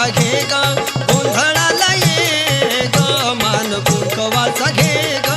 बुंकवाचा घे ग गोंधळाला ये ग मान बुंकवाचा घे ग